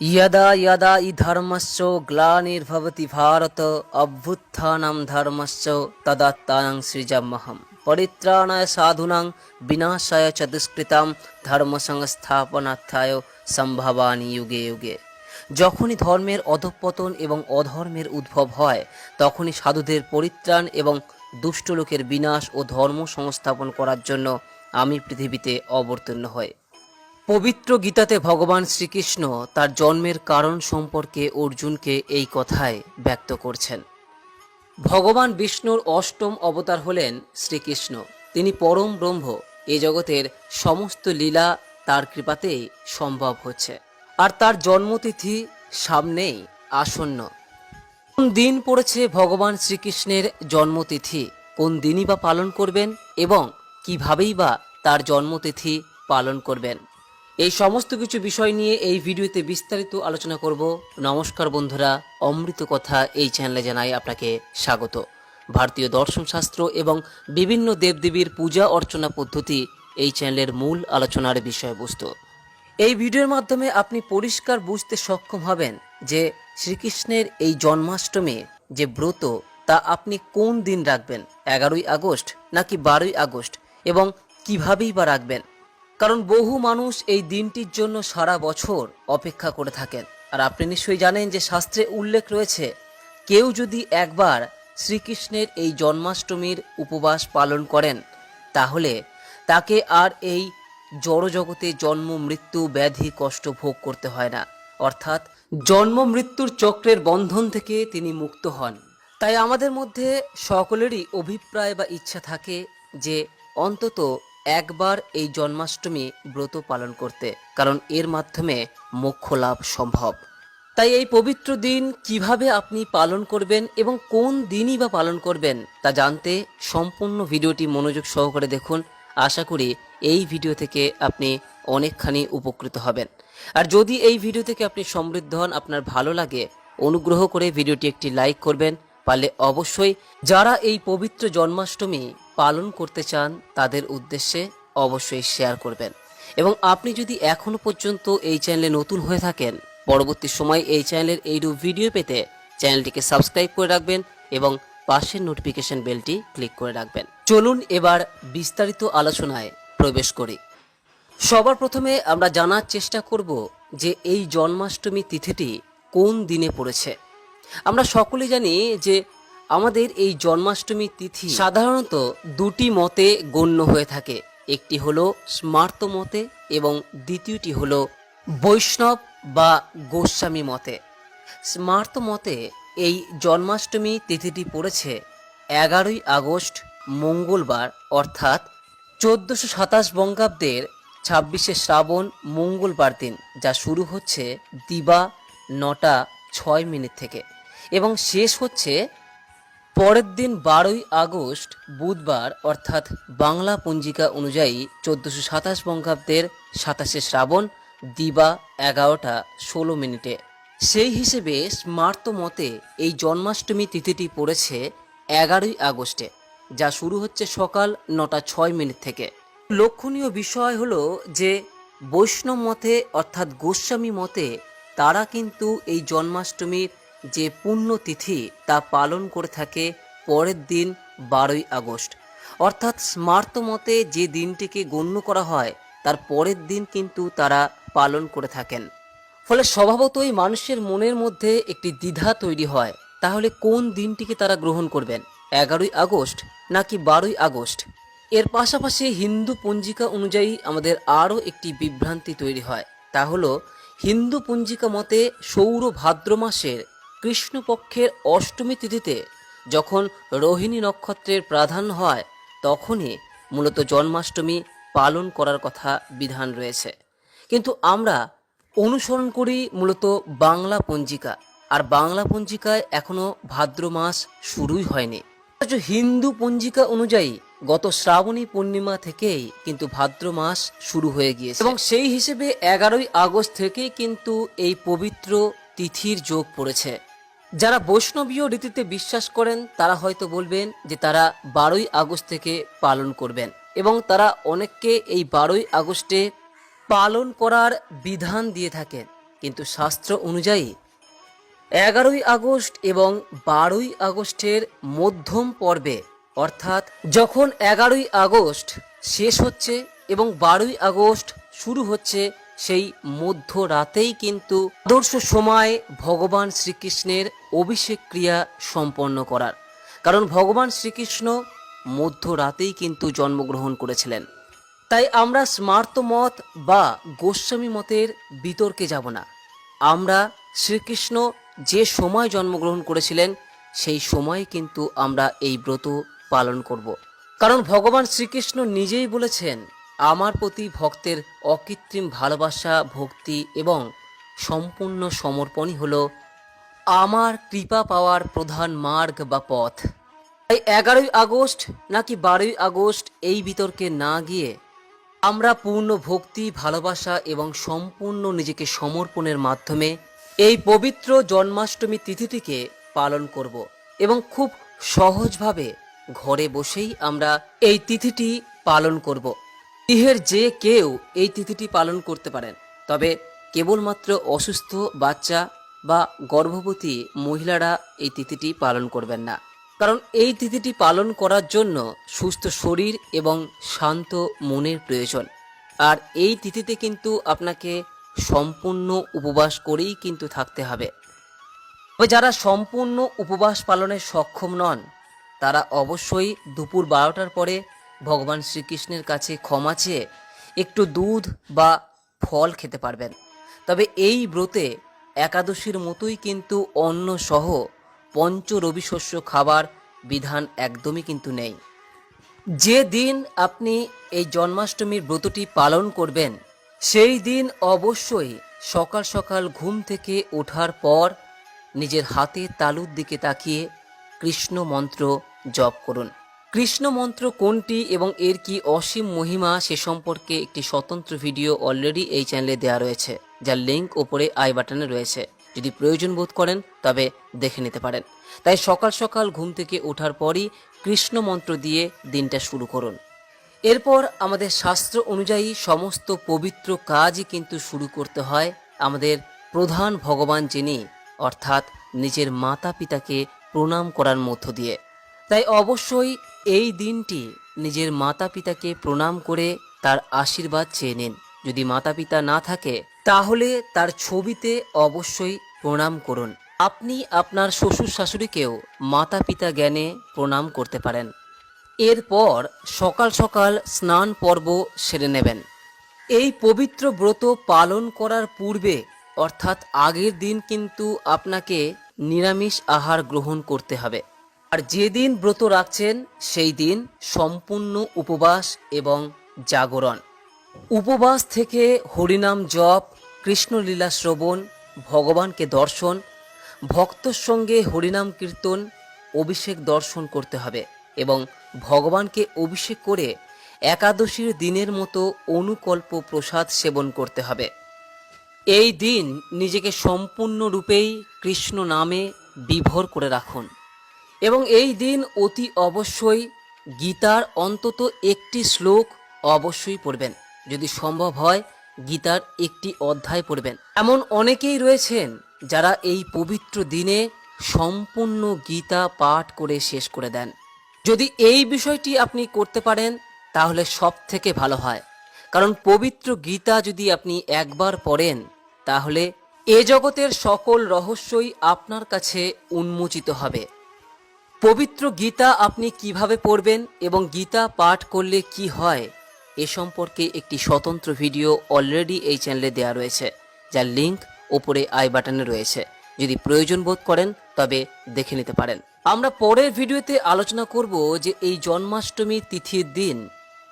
यदा यदा ই ধর্মস্য গ্লানির্ভবতি ভারত অভ্যুত্থানাম ধর্মস্য তদাত্মানাং সৃজামহম পরিত্রাণায় সাধুনাং বিনাশায় চ দুষ্কৃতাম ধর্ম সংস্থাপনার্থায় সম্ভাবানি যুগে যুগে যখনই ধর্মের অধঃপতন এবং অধর্মের উদ্ভব হয়, তখনই সাধুদের পরিত্রাণ এবং দুষ্ট লোকের বিনাশ ও ধর্ম সংস্থাপন করার জন্য আমি পৃথিবীতে অবতীর্ণ হয় পবিত্র গীতাতে ভগবান শ্রীকৃষ্ণ তার জন্মের কারণ সম্পর্কে অর্জুনকে এই কথায় ব্যক্ত করছেন। ভগবান বিষ্ণুর অষ্টম অবতার হলেন শ্রীকৃষ্ণ। তিনি পরম ব্রহ্ম। এ জগতের সমস্ত লীলা তার কৃপাতেই সম্ভব হচ্ছে। আর তার জন্মতিথি সামনেই আসন্ন। কোন দিন পড়েছে ভগবান শ্রীকৃষ্ণের জন্মতিথি? কোন দিনই বা পালন করবেন এবং কিভাবেই বা তার জন্মতিথি পালন করবেন? এই সমস্ত কিছু বিষয় নিয়ে এই ভিডিওতে বিস্তারিত আলোচনা করব। নমস্কার বন্ধুরা, অমৃত কথা এই চ্যানেলে জানাই আপনাকে স্বাগত। ভারতীয় দর্শনশাস্ত্র এবং বিভিন্ন দেবদেবীর পূজা অর্চনা পদ্ধতি এই চ্যানেলের মূল আলোচনার বিষয়বস্তু। এই ভিডিওর মাধ্যমে আপনি পরিষ্কার বুঝতে সক্ষম হবেন যে শ্রীকৃষ্ণের এই জন্মাষ্টমী যে ব্রত, তা আপনি কোন দিন রাখবেন? এগারোই আগস্ট নাকি বারোই আগস্ট? এবং কিভাবেই বা রাখবেন? কারণ বহু মানুষ এই দিনটির জন্য সারা বছর অপেক্ষা করে থাকেন। আর আপনি নিশ্চয়ই জানেন যে শাস্ত্রে উল্লেখ রয়েছে, কেউ যদি একবার শ্রীকৃষ্ণের এই জন্মাষ্টমীর উপবাস পালন করেন, তাহলে তাকে আর এই জড়জগতে জন্ম, মৃত্যু, ব্যাধি, কষ্ট ভোগ করতে হয় না। অর্থাৎ জন্ম, মৃত্যুর চক্রের বন্ধন থেকে তিনি মুক্ত হন। তাই আমাদের মধ্যে সকলেরই অভিপ্রায় বা ইচ্ছা থাকে যে অন্তত একবার এই জন্মাষ্টমী ব্রত পালন করতে, কারণ এর মাধ্যমে মোক্ষ লাভ সম্ভব। তাই এই পবিত্র দিন কীভাবে আপনি পালন করবেন এবং কোন দিনই বা পালন করবেন তা জানতে সম্পূর্ণ ভিডিওটি মনোযোগ সহকারে দেখুন। আশা করি এই ভিডিও থেকে আপনি অনেকখানি উপকৃত হবেন। আর যদি এই ভিডিও থেকে আপনি সমৃদ্ধ হন, আপনার ভালো লাগে, অনুগ্রহ করে ভিডিওটি একটি লাইক করবেন। পারলে অবশ্যই যারা এই পবিত্র জন্মাষ্টমী পালন করতে চান, তাদের উদ্দেশ্যে অবশ্যই শেয়ার করবেন। এবং আপনি যদি এখনও পর্যন্ত এই চ্যানেলে নতুন হয়ে থাকেন, পরবর্তী সময় এই চ্যানেলের এইরূপ ভিডিও পেতে চ্যানেলটিকে সাবস্ক্রাইব করে রাখবেন এবং পাশের নোটিফিকেশন বেলটি ক্লিক করে রাখবেন। চলুন এবার বিস্তারিত আলোচনায় প্রবেশ করি। সবার প্রথমে আমরা জানার চেষ্টা করব যে এই জন্মাষ্টমী তিথিটি কোন দিনে পড়েছে। আমরা সকলে জানি যে আমাদের এই জন্মাষ্টমী তিথি সাধারণত দুটি মতে গণ্য হয়ে থাকে। একটি হলো স্মার্ত মতে এবং দ্বিতীয়টি হলো বৈষ্ণব বা গোস্বামী মতে। স্মার্ত মতে এই জন্মাষ্টমী তিথিটি পড়েছে এগারোই আগস্ট, মঙ্গলবার, অর্থাৎ চোদ্দোশো সাতাশ বঙ্গাব্দের ছাব্বিশে শ্রাবণ, মঙ্গলবার দিন, যা শুরু হচ্ছে দিবা নটা ছয় মিনিট থেকে এবং শেষ হচ্ছে পরের দিন বারোই আগস্ট, বুধবার, অর্থাৎ বাংলা পঞ্জিকা অনুযায়ী চোদ্দোশো সাতাশ বঙ্গাব্দের সাতাশে শ্রাবণ, দিবা এগারোটা ষোলো মিনিটে। সেই হিসেবে স্মার্ত মতে এই জন্মাষ্টমী তিথিটি পড়েছে এগারোই আগস্টে, যা শুরু হচ্ছে সকাল নটা ছয় মিনিট থেকে। লক্ষণীয় বিষয় হলো যে বৈষ্ণব মতে, অর্থাৎ গোস্বামী মতে, তারা কিন্তু এই জন্মাষ্টমীর যে পুণ্যতিথি তা পালন করে থাকে পরের দিন বারোই আগস্ট। অর্থাৎ স্মার্ত মতে যে দিনটিকে গণ্য করা হয়, তার পরের দিন কিন্তু তারা পালন করে থাকেন। ফলে স্বভাবতই মানুষের মনের মধ্যে একটি দ্বিধা তৈরি হয়। তাহলে কোন দিনটিকে তারা গ্রহণ করবেন, এগারোই আগস্ট নাকি বারোই আগস্ট? এর পাশাপাশি হিন্দু পঞ্জিকা অনুযায়ী আমাদের আরও একটি বিভ্রান্তি তৈরি হয়। তা হলো, হিন্দু পঞ্জিকা মতে সৌর ভাদ্র মাসের কৃষ্ণপক্ষের অষ্টমী তিথিতে যখন রোহিণী নক্ষত্রের প্রাধান্য হয়, তখনই মূলত জন্মাষ্টমী পালন করার কথা বিধান রয়েছে। কিন্তু আমরা অনুসরণ করি মূলত বাংলা পঞ্জিকা। আর বাংলা পঞ্জিকায় এখনও ভাদ্র মাস শুরুই হয়নি। অথচ হিন্দু পঞ্জিকা অনুযায়ী গত শ্রাবণী পূর্ণিমা থেকেই কিন্তু ভাদ্র মাস শুরু হয়ে গিয়েছে। এবং সেই হিসেবে এগারোই আগস্ট থেকেই কিন্তু এই পবিত্র তিথির যোগ পড়েছে। যারা বৈষ্ণবীয় রীতিতে বিশ্বাস করেন, তারা হয়তো বলবেন যে তারা বারোই আগস্ট থেকে পালন করবেন এবং তারা অনেককে এই বারোই আগস্টে পালন করার বিধান দিয়ে থাকেন। কিন্তু শাস্ত্র অনুযায়ী এগারোই আগস্ট এবং বারোই আগস্টের মধ্যম পর্বে, অর্থাৎ যখন এগারোই আগস্ট শেষ হচ্ছে এবং বারোই আগস্ট শুরু হচ্ছে সেই মধ্য রাতেই কিন্তু আদর্শ সময় ভগবান শ্রীকৃষ্ণের অভিষেক ক্রিয়া সম্পন্ন করার। কারণ ভগবান শ্রীকৃষ্ণ মধ্য রাতেই কিন্তু জন্মগ্রহণ করেছিলেন। তাই আমরা স্মার্ত মত বা গোস্বামী মতের বিতর্কে যাব না। আমরা শ্রীকৃষ্ণ যে সময় জন্মগ্রহণ করেছিলেন, সেই সময় কিন্তু আমরা এই ব্রত পালন করব। কারণ ভগবান শ্রীকৃষ্ণ নিজেই বলেছেন আমার প্রতি ভক্তের অকৃত্রিম ভালোবাসা, ভক্তি এবং সম্পূর্ণ সমর্পণই হল আমার কৃপা পাওয়ার প্রধান মার্গ বা পথ। তাই এগারোই আগস্ট নাকি বারোই আগস্ট এই বিতর্কে না গিয়ে আমরা পূর্ণ ভক্তি, ভালোবাসা এবং সম্পূর্ণ নিজেকে সমর্পণের মাধ্যমে এই পবিত্র জন্মাষ্টমী তিথিটিকে পালন করব এবং খুব সহজভাবে ঘরে বসেই আমরা এই তিথিটি পালন করব। গৃহের যে কেউ এই তিথিটি পালন করতে পারেন, তবে কেবলমাত্র অসুস্থ বাচ্চা বা গর্ভবতী মহিলারা এই তিথিটি পালন করবেন না। কারণ এই তিথিটি পালন করার জন্য সুস্থ শরীর এবং শান্ত মনের প্রয়োজন। আর এই তিথিতে কিন্তু আপনাকে সম্পূর্ণ উপবাস করেই কিন্তু থাকতে হবে। যারা সম্পূর্ণ উপবাস পালনে সক্ষম নন, তারা অবশ্যই দুপুর বারোটার পরে ভগবান শ্রীকৃষ্ণের কাছে ক্ষমা চেয়ে একটু দুধ বা ফল খেতে পারবেন। তবে এই ব্রতে একাদশীর মতোই কিন্তু অন্ন সহ পঞ্চ রবি শস্য খাবার বিধান একদমই কিন্তু নেই। যে দিন আপনি এই জন্মাষ্টমীর ব্রতটি পালন করবেন, সেই দিন অবশ্যই সকাল সকাল ঘুম থেকে ওঠার পর নিজের হাতে তালুর দিকে তাকিয়ে কৃষ্ণ মন্ত্র জপ করুন। কৃষ্ণ মন্ত্র কোনটি এবং এর কি অসীম মহিমা সে সম্পর্কে একটি স্বতন্ত্র ভিডিও অলরেডি এই চ্যানেলে দেওয়া রয়েছে, যার লিঙ্ক ওপরে আই বাটনে রয়েছে। যদি প্রয়োজন বোধ করেন, তবে দেখে নিতে পারেন। তাই সকাল সকাল ঘুম থেকে ওঠার পরই কৃষ্ণ মন্ত্র দিয়ে দিনটা শুরু করুন। এরপর আমাদের শাস্ত্র অনুযায়ী সমস্ত পবিত্র কাজই কিন্তু শুরু করতে হয় আমাদের প্রধান ভগবান যিনি, অর্থাৎ নিজের মাতা পিতাকে প্রণাম করার মধ্য দিয়ে। তাই অবশ্যই এই দিনটি নিজের মাতা পিতাকে প্রণাম করে তার আশীর্বাদ চেয়ে নিন। যদি মাতা পিতা না থাকে, তাহলে তার ছবিতে অবশ্যই প্রণাম করুন। আপনি আপনার শ্বশুর শাশুড়িকেও মাতা পিতা জ্ঞানে প্রণাম করতে পারেন। এরপর সকাল সকাল স্নান পর্ব সেরে নেবেন। এই পবিত্র ব্রত পালন করার পূর্বে, অর্থাৎ আগের দিন কিন্তু আপনাকে নিরামিষ আহার গ্রহণ করতে হবে। আর যেদিন ব্রত রাখছেন, সেই দিন সম্পূর্ণ উপবাস এবং জাগরণ। উপবাস থেকে হরিনাম জপ, কৃষ্ণলীলা শ্রবণ, ভগবানকে দর্শন, ভক্তর সঙ্গে হরিনাম কীর্তন, অভিষেক দর্শন করতে হবে এবং ভগবানকে অভিষেক করে একাদশীর দিনের মতো অনুকল্প প্রসাদ সেবন করতে হবে। এই দিন নিজেকে সম্পূর্ণরূপেই কৃষ্ণ নামে বিভোর করে রাখুন। এবং এই দিন অতি অবশ্যই গীতার অন্তত একটি শ্লোক অবশ্যই পড়বেন। যদি সম্ভব হয়, গীতার একটি অধ্যায় পড়বেন। এমন অনেকেই রয়েছেন যারা এই পবিত্র দিনে সম্পূর্ণ গীতা পাঠ করে শেষ করে দেন। যদি এই বিষয়টি আপনি করতে পারেন, তাহলে সব থেকে ভালো হয়। কারণ পবিত্র গীতা যদি আপনি একবার পড়েন, তাহলে এ জগতের সকল রহস্যই আপনার কাছে উন্মোচিত হবে। পবিত্র গীতা আপনি কীভাবে পড়বেন এবং গীতা পাঠ করলে কি হয়, এ সম্পর্কে একটি স্বতন্ত্র ভিডিও অলরেডি এই চ্যানেলে দেওয়া রয়েছে, যার লিংক ওপরে আই বাটনে রয়েছে। যদি প্রয়োজন বোধ করেন, তবে দেখে নিতে পারেন। আমরা পরের ভিডিওতে আলোচনা করব যে এই জন্মাষ্টমী তিথির দিন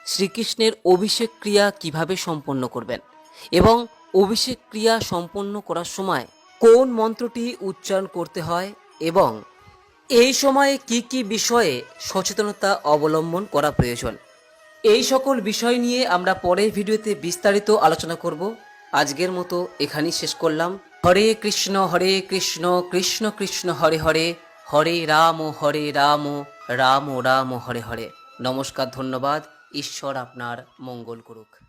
শ্রীকৃষ্ণের অভিষেক ক্রিয়া কীভাবে সম্পন্ন করবেন এবং অভিষেক ক্রিয়া সম্পন্ন করার সময় কোন মন্ত্রটি উচ্চারণ করতে হয় এবং এই সময়ে কি কি বিষয়ে সচেতনতা অবলম্বন করা প্রয়োজন? এই সকল বিষয় নিয়ে আমরা পরের ভিডিওতে বিস্তারিত আলোচনা করব। আজকের মতো এখানেই শেষ করলাম। হরে কৃষ্ণ হরে কৃষ্ণ কৃষ্ণ কৃষ্ণ, হরে হরে হরে রাম হরে রাম রাম রাম, হরে হরে। নমস্কার, ধন্যবাদ। ঈশ্বর আপনার মঙ্গল করুক।